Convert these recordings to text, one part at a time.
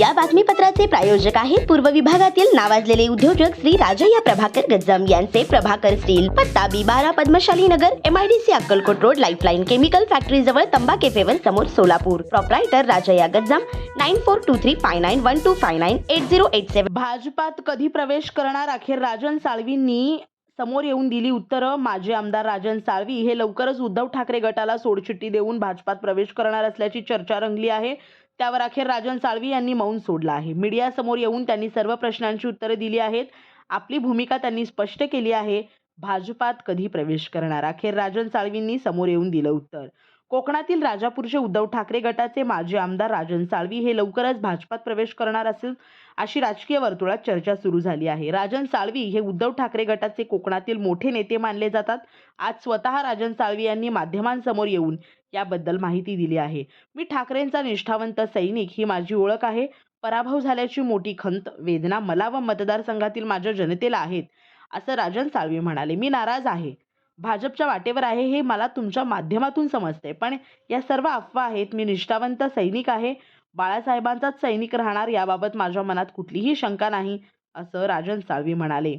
या बातमीपत्राचे प्रायोजक आहेत पूर्व विभागातील नावाजलेले उद्योजक श्री राजय्या प्रभाकर गज्जम यांचे प्रभाकर स्टील पत्ता बी बारा Padmashali Nagar MIDC Akkalkot road lifeline chemical factory जवळ तंबा केफेवर समोर Solapur. Proprietor Rajayya Gajjam nine four two three five nine one two five nine eight zero eight seven भाजपात कधी प्रवेश करणार? अखेर राजन साळवींनी समोर येऊन दिली उत्तरं. माजी आमदार राजन साळवी हे लवकरच उद्धव ठाकरे गटाला सोडचिठ्ठी देऊन भाजपात प्रवेश करणार असल्याची चर्चा रंगली आहे. त्यावर अखेर राजन साळवी यांनी मौन सोडलं आहे. मीडियासमोर येऊन त्यांनी सर्व प्रश्नांची उत्तरे दिली आहेत. आपली भूमिका त्यांनी स्पष्ट केली आहे. भाजपात कधी प्रवेश करणार? अखेर राजन साळवींनी समोर येऊन दिलं उत्तर. कोकणातील राजापूरचे उद्धव ठाकरे गटाचे माजी आमदार राजन साळवी हे लवकरच भाजपात प्रवेश करणार असेल अशी राजकीय वर्तुळात चर्चा सुरू झाली आहे. राजन साळवी हे उद्धव ठाकरे गटाचे कोकणातील मोठे नेते मानले जातात. आज स्वतः राजन साळवी यांनी माध्यमांसमोर येऊन याबद्दल माहिती दिली आहे. मी ठाकरेंचा निष्ठावंत सैनिक ही माझी ओळख आहे. पराभव झाल्याची मोठी खंत वेदना मला व मतदारसंघातील माझ्या जनतेला आहेत असं राजन साळवी म्हणाले. मी नाराज आहे. भाजपच्या वाटेवर आहे हे मला तुमच्या माध्यमातून समजते पण या सर्व अफवा आहेत मी निष्ठावंत सैनिक आहे बाळासाहेबांचाच सैनिक राहणार याबाबत माझ्या मनात कुठलीही शंका नाही असं राजन साळवी म्हणाले.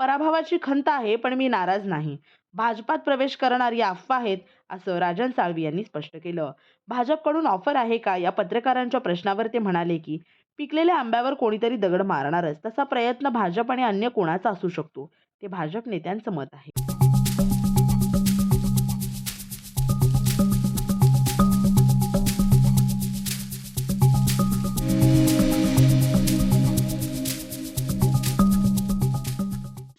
पराभवाची खंत आहे पण मी नाराज नाही. भाजपात प्रवेश करणारी अफवा आहेत असं राजन साळवी यांनी स्पष्ट केलं. भाजपकडून ऑफर आहे का? या पत्रकारांच्या प्रश्नावर ते म्हणाले की पिकलेल्या आंब्यावर कोणीतरी दगड मारणारच तसा प्रयत्न भाजप आणि अन्य कोणाचा असू शकतो. ते भाजप नेत्यांचं मत आहे.